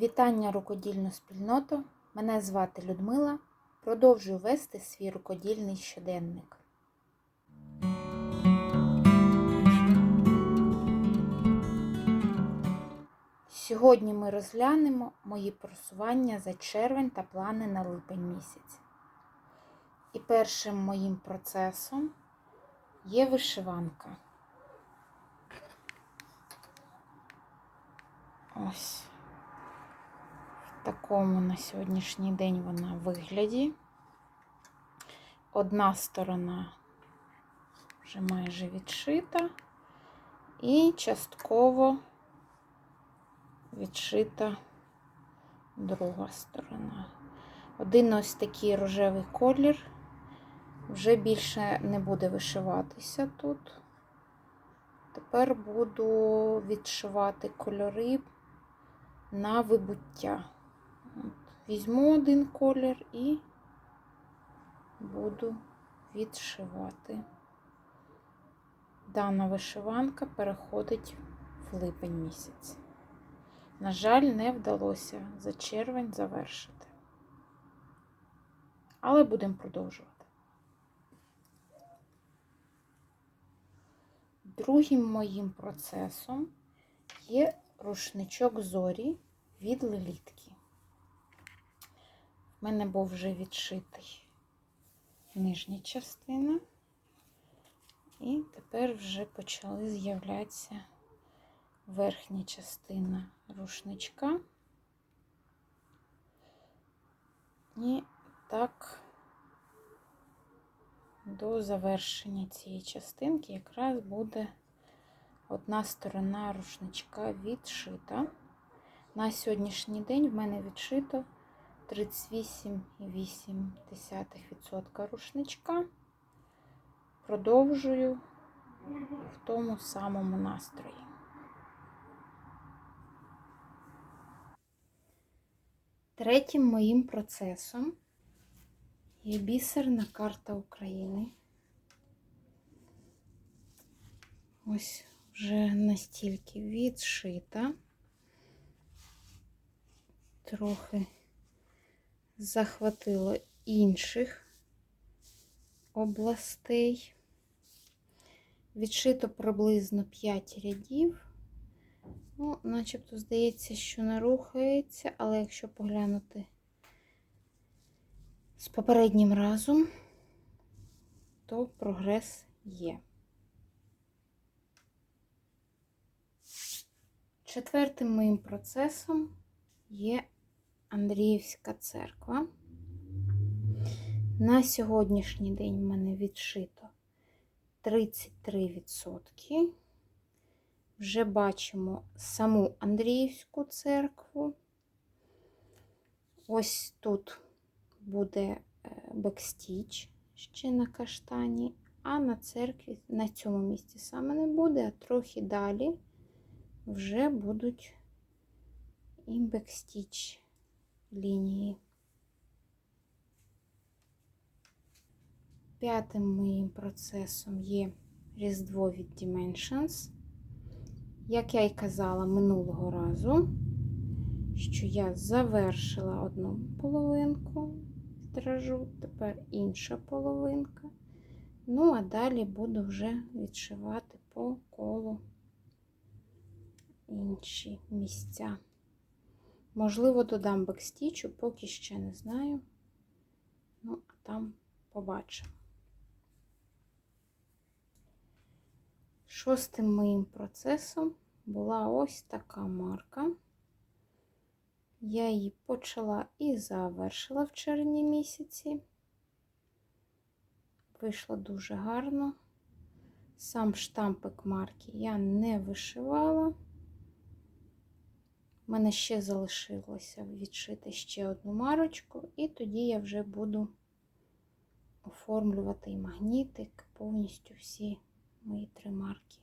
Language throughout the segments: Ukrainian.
Вітання рукодільну спільноту. Мене звати Людмила. Продовжую вести свій рукодільний щоденник. Сьогодні ми розглянемо мої просування за червень та плани на липень місяць. І першим моїм процесом є вишиванка. Ось такому на сьогоднішній день вона вигляді. Одна сторона вже майже відшита, і частково відшита друга сторона. Один ось такий рожевий колір вже більше не буде вишиватися тут. Тепер буду відшивати кольори на вибуття. Візьму один колір і буду відшивати. Дана вишиванка переходить в липень місяць. На жаль, не вдалося за червень завершити. Але будемо продовжувати. Другим моїм процесом є рушничок зорі від лелітки. В мене був вже відшитий нижня частина, і тепер вже почали з'являтися верхня частина рушничка. І так до завершення цієї частинки якраз буде одна сторона рушничка відшита. На сьогоднішній день в мене відшито 38,8% рушничка. Продовжую в тому самому настрої. Третім моїм процесом є бісерна карта України. Ось вже настільки відшита, трохи захватило інших областей. Відшито приблизно 5 рядів. Ну, начебто здається, що не рухається, але якщо поглянути з попереднім разом, то прогрес є. Четвертим моїм процесом є Андріївська церква. На сьогоднішній день в мене відшито 33%. Вже бачимо саму Андріївську церкву. Ось тут буде бекстіч ще на каштані, а на церкві на цьому місці саме не буде, а трохи далі вже будуть і бекстіч лінії. П'ятим моїм процесом є Різдво від Dimensions. Як я й казала минулого разу, що я завершила одну половинку стражу, тепер інша половинка. Ну, а далі буду вже відшивати по колу інші місця. Можливо, додам бекстічу, поки ще не знаю. Ну, а там побачимо. Шостим моїм процесом була ось така марка. Я її почала і завершила в червні місяці. Вийшло дуже гарно. Сам штампик марки я не вишивала. У мене ще залишилося відшити ще одну марочку, і тоді я вже буду оформлювати і магнітик, повністю всі мої три марки.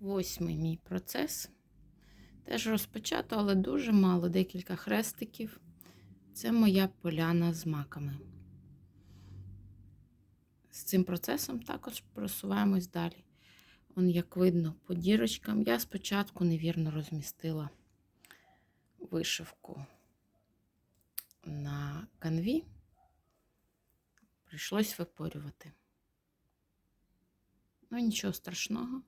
Восьмий мій процес. Теж розпочато, але дуже мало, декілька хрестиків. Це моя поляна з маками. З цим процесом також просуваємось далі. Он, як видно, по дірочкам. Я спочатку невірно розмістила вишивку на канві. Прийшлось випорювати. Ну, нічого страшного.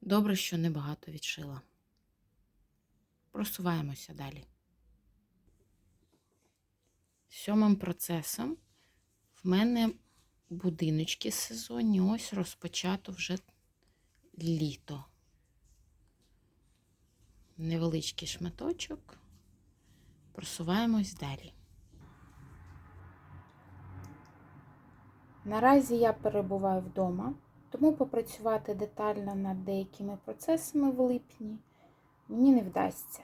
Добре, що небагато відшила. Просуваємося далі. Сьомим процесом в мене будиночки сезонні. Ось розпочато вже літо. Невеличкий шматочок. Просуваємось далі. Наразі я перебуваю вдома, тому попрацювати детально над деякими процесами в липні мені не вдасться.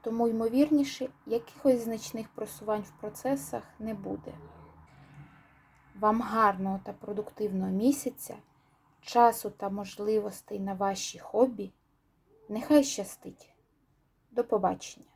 Тому, ймовірніше, якихось значних просувань в процесах не буде. Вам гарного та продуктивного місяця, часу та можливостей на ваші хобі. Нехай щастить. До побачення!